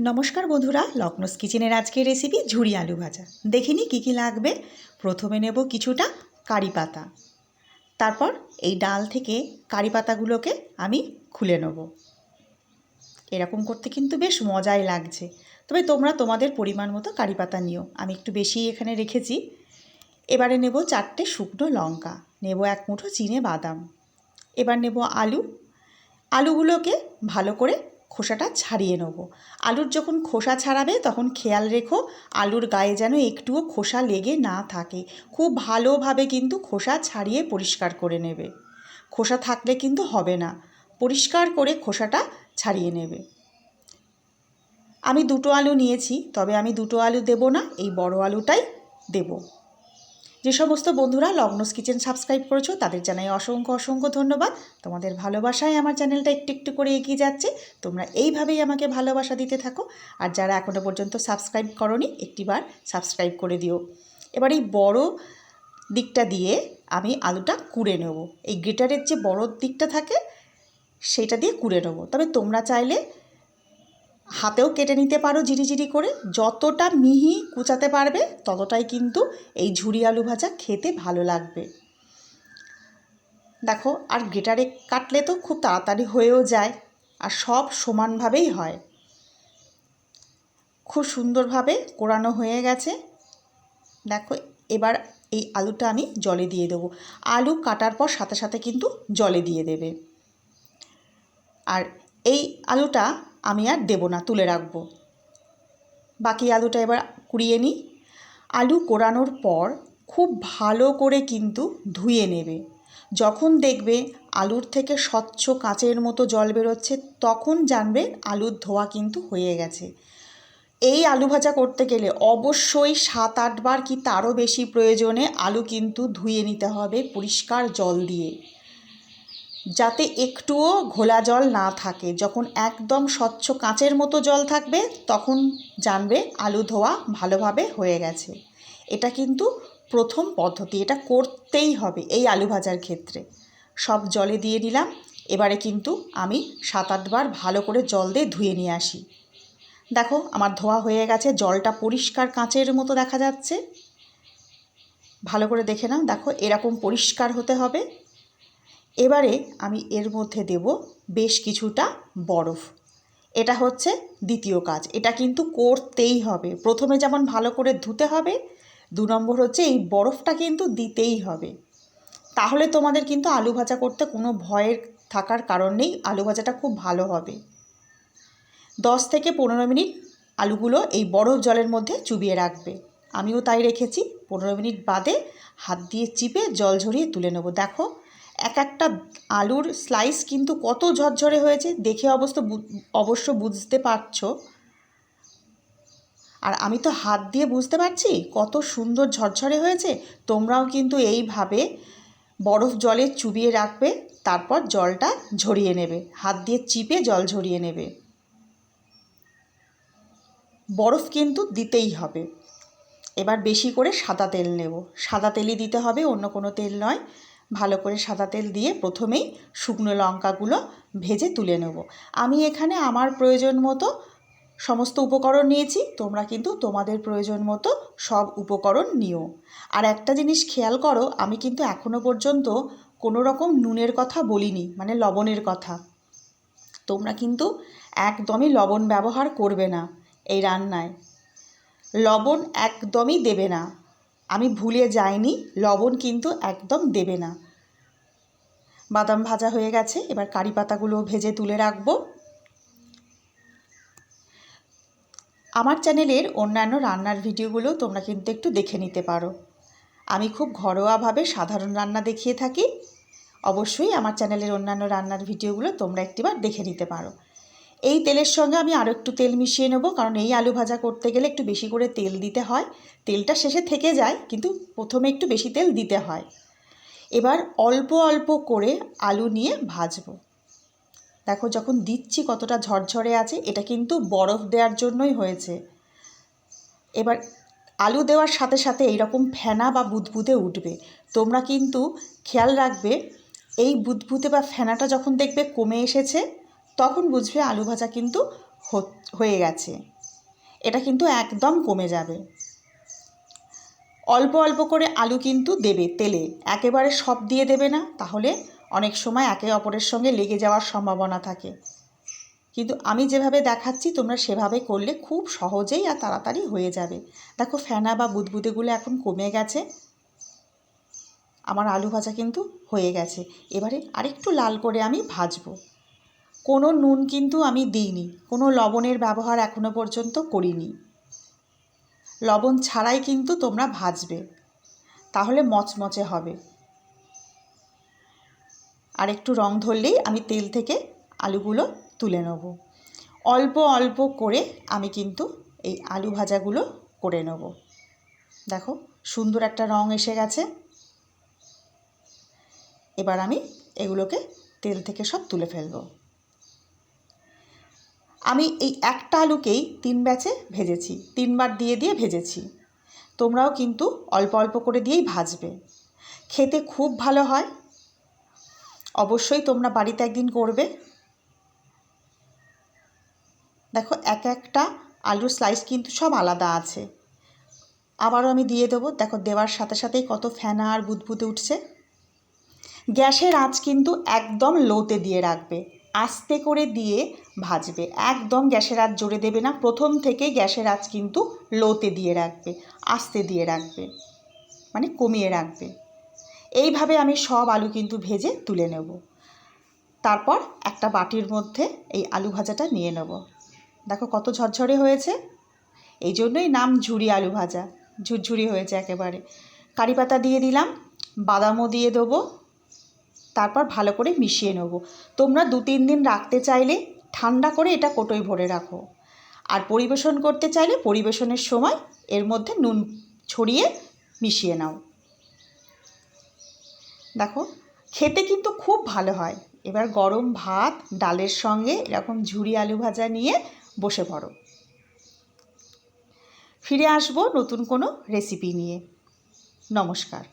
নমস্কার বন্ধুরা, লক্ষ্ণৌস কিচেনের আজকের রেসিপি ঝুড়ি আলু ভাজা। দেখিনি কী কী লাগবে। প্রথমে নেব কিছুটা কারি পাতা। তারপর এই ডাল থেকে কারি পাতাগুলোকে আমি খুলে নেব। এরকম করতে কিন্তু বেশ মজাই লাগছে। তবে তোমরা তোমাদের পরিমাণ মতো কারি পাতা নিও। আমি একটু বেশি এখানে রেখেছি। এবারে নেব চারটে শুকনো লঙ্কা। নেব এক মুঠো চিনে বাদাম। এবার নেব আলু। আলুগুলোকে ভালো করে খোসাটা ছাড়িয়ে নেব। আলুর যখন খোসা ছাড়াবে, তখন খেয়াল রেখো, আলুর গায়ে যেন একটুও খোসা লেগে না থাকে। খুব ভালোভাবে কিন্তু খোসা ছাড়িয়ে পরিষ্কার করে নেবে। খোসা থাকলে কিন্তু হবে না। পরিষ্কার করে খোসাটা ছাড়িয়ে নেবে। আমি দুটো আলু নিয়েছি, তবে আমি দুটো আলু দেব না, এই বড় আলুটাই দেবো। যে সমস্ত বন্ধুরা লগ্নস কিচেন সাবস্ক্রাইব করেছ, তাদের জানাই অসংখ্য অসংখ্য ধন্যবাদ। তোমাদের ভালোবাসায় আমার চ্যানেলটা একটু একটু করে এগিয়ে যাচ্ছে, তোমরা এইভাবেই আমাকে ভালোবাসা দিতে থাকো। আর যারা এখনও পর্যন্ত সাবস্ক্রাইব করনি, একটিবার সাবস্ক্রাইব করে দিও। এবার এই বড় দিকটা দিয়ে আমি আলুটা কুড়ে নেব। এই গ্রেটারের যে বড় দিকটা থাকে, সেটা দিয়ে কুড়ে নেব। তবে তোমরা চাইলে হাতেও কেটে নিতে পারো জিরি করে। যতটা মিহি কুচাতে পারবে, ততটাই কিন্তু এই ঝুরি আলু ভাজা খেতে ভালো লাগবে। দেখো, আর গ্রেটারে কাটলে তো খুব তাড়াতাড়ি হয়েও যায়, আর সব সমানভাবেই হয়। খুব সুন্দরভাবে কোরানো হয়ে গেছে। দেখো, এবার এই আলুটা আমি জলে দিয়ে দেবো। আলু কাটার পর সাথে সাথে কিন্তু জলে দিয়ে দেবে। আর এই আলুটা আমি আর দেবো না, তুলে রাখব। বাকি আলুটা এবার কুড়িয়ে নিই। আলু কোরানোর পর খুব ভালো করে কিন্তু ধুয়ে নেবে। যখন দেখবে আলুর থেকে স্বচ্ছ কাঁচের মতো জল বেরোচ্ছে, তখন জানবে আলুর ধোয়া কিন্তু হয়ে গেছে। এই আলু ভাজা করতে গেলে অবশ্যই সাত আটবার কি তারও বেশি প্রয়োজনে আলু কিন্তু ধুয়ে নিতে হবে পরিষ্কার জল দিয়ে। যাতে একটুও ঘোলা জল না থাকে। যখন একদম স্বচ্ছ কাঁচের মতো জল থাকবে, তখন জানবে আলু ধোয়া ভালোভাবে হয়ে গেছে। এটা কিন্তু প্রথম পদ্ধতি, এটা করতেই হবে এই আলু ভাজার ক্ষেত্রে। সব জলে দিয়ে দিলাম, এবারে কিন্তু আমি সাত আটবার ভালো করে জল দিয়ে ধুয়ে নিয়ে আসি। দেখো, আমার ধোয়া হয়ে গেছে, জলটা পরিষ্কার কাঁচের মতো দেখা যাচ্ছে। ভালো করে দেখে নাও, দেখো এরকম পরিষ্কার হতে হবে। এবারে আমি এর মধ্যে দেব বেশ কিছুটা বরফ। এটা হচ্ছে দ্বিতীয় কাজ। এটা কিন্তু করতেই হবে। প্রথমে যেমন ভালো করে ধুতে হবে, দু নম্বর হচ্ছে এই বরফটা কিন্তু দিতেই হবে। তাহলে তোমাদের কিন্তু আলু ভাজা করতে কোনো ভয়ের থাকার কারণ নেই, আলু ভাজাটা খুব ভালো হবে। দশ থেকে পনেরো মিনিট আলুগুলো এই বরফ জলের মধ্যে চুবিয়ে রাখবে। আমিও তাই রেখেছি। পনেরো মিনিট বাদে হাত দিয়ে চিপে জল ঝরিয়ে তুলে নেব। দেখো এক একটা আলুর স্লাইস কিন্তু কত ঝরঝরে হয়েছে দেখে অবশ্য অবশ্য বুঝতে পারছ। আর আমি তো হাত দিয়ে বুঝতে পারছি কত সুন্দর ঝরঝরে হয়েছে, তোমরাও কিন্তু এইভাবে বরফ জলে চুবিয়ে রাখবে, তারপর জলটা ঝরিয়ে নেবে, হাত দিয়ে চিপে জল ঝরিয়ে নেবে। বরফ কিন্তু দিতেই হবে। এবার বেশি করে সাদা তেল নেব। সাদা তেলই দিতে হবে, অন্য কোনো তেল নয়। ভালো করে সাদা তেল দিয়ে প্রথমেই শুকনো লঙ্কাগুলো ভেজে তুলে নেব। আমি এখানে আমার প্রয়োজন মতো সমস্ত উপকরণ নিয়েছি, তোমরা কিন্তু তোমাদের প্রয়োজন মতো সব উপকরণ নিও। আর একটা জিনিস খেয়াল করো, আমি কিন্তু এখনও পর্যন্ত কোনো রকম নুনের কথা বলিনি মানে লবণের কথা। তোমরা কিন্তু একদমই লবণ ব্যবহার করবে না এই রান্নায়। লবণ একদমই দেবে না। আমি ভুলে যাইনি, লবণ কিন্তু একদম দেবে না। বাদাম ভাজা হয়ে গেছে, এবার কারি পাতাগুলো ভেজে তুলে রাখব। আমার চ্যানেলের অন্যান্য রান্নার ভিডিওগুলো তোমরা কিন্তু একটু দেখে নিতে পারো। আমি খুব ঘরোয়াভাবে সাধারণ রান্না দেখিয়ে থাকি। অবশ্যই আমার চ্যানেলের অন্যান্য রান্নার ভিডিওগুলো তোমরা একটিবার দেখে নিতে পারো। এই তেলের সঙ্গে আমি আরও একটু তেল মিশিয়ে নেব, কারণ এই আলু ভাজা করতে গেলে একটু বেশি করে তেল দিতে হয়। তেলটা শেষে থেকে যায়, কিন্তু প্রথমে একটু বেশি তেল দিতে হয়। এবার অল্প অল্প করে আলু নিয়ে ভাজবো। দেখো যখন দিচ্ছি কতটা ঝরঝরে আছে, এটা কিন্তু বরফ দেওয়ার জন্যই হয়েছে। এবার আলু দেওয়ার সাথে সাথে এইরকম ফেনা বা বুদবুদে উঠবে। তোমরা কিন্তু খেয়াল রাখবে, এই বুদবুদে বা ফেনাটা যখন দেখবে কমে এসেছে তখন বুঝবে আলু ভাজা কিন্তু হয়ে গেছে। এটা কিন্তু একদম কমে যাবে। অল্প অল্প করে আলু কিন্তু দেবে তেলে। একেবারে সব দিয়ে দেবে না, তাহলে অনেক সময় একে অপরের সঙ্গে লেগে যাওয়ার সম্ভাবনা থাকে। কিন্তু আমি যেভাবে দেখাচ্ছি, তোমরা সেভাবে করলে খুব সহজেই আর তাড়াতাড়ি হয়ে যাবে। দেখো ফেনা বা বুদবুদেগুলো এখন কমে গেছে। আমার আলু ভাজা কিন্তু হয়ে গেছে। এবারে আরেকটু লাল করে আমি ভাজবো। কোনো নুন কিন্তু আমি দিইনি। কোনো লবণের ব্যবহার এখনও পর্যন্ত করিনি। লবণ ছাড়াই কিন্তু তোমরা ভাজবে। তাহলে মচমচে হবে। আর একটু রং ধরলেই আমি তেল থেকে আলুগুলো তুলে নেব। অল্প অল্প করে আমি কিন্তু এই আলু ভাজাগুলো করে নেব। দেখো, সুন্দর একটা রং এসে গেছে। এবার আমি এগুলোকে তেল থেকে সব তুলে ফেলব। আমি এই একটা আলুকেই তিন ব্যাচে ভেজেছি, তিনবার দিয়ে দিয়ে ভেজেছি। তোমরাও কিন্তু অল্প অল্প করে দিয়েই ভাজবে। খেতে খুব ভালো হয়। অবশ্যই তোমরা বাড়িতে একদিন করবে। দেখো, এক একটা আলুর স্লাইস কিন্তু সব আলাদা আছে। আবারও আমি দিয়ে দেবো। দেখো, দেওয়ার সাথে সাথেই কত ফেনা আর বুদবুদে উঠছে। গ্যাসের আঁচ কিন্তু একদম লোতে দিয়ে রাখবে। আস্তে করে দিয়ে ভাজবে। একদম গ্যাসের আঁচ জোরে দেবে না। প্রথম থেকে গ্যাসের আঁচ কিন্তু লোতে দিয়ে রাখবে, আস্তে দিয়ে রাখবে মানে কমিয়ে রাখবে। এইভাবে আমি সব আলু কিন্তু ভেজে তুলে নেব। তারপর একটা বাটির মধ্যে এই আলু ভাজাটা নিয়ে নেব। দেখো কত ঝরঝরে হয়েছে। এই জন্যই নাম ঝুরি আলু ভাজা। ঝুরঝুরি হয়েছে একেবারে। কারি পাতা দিয়ে দিলাম, বাদামও দিয়ে দেবো তারপর ভালো করে মিশিয়ে নেব। তোমরা দু তিন দিন রাখতে চাইলে ঠান্ডা করে এটা কোটোয় ভরে রাখো। আর পরিবেশন করতে চাইলে পরিবেশনের সময় এর মধ্যে নুন ছড়িয়ে মিশিয়ে নাও। দেখো, খেতে কিন্তু খুব ভালো হয়। এবার গরম ভাত, ডালের সঙ্গে এরকম ঝুরি আলু ভাজা নিয়ে বসে পড়ো। ফিরে আসব নতুন কোনো রেসিপি নিয়ে। নমস্কার।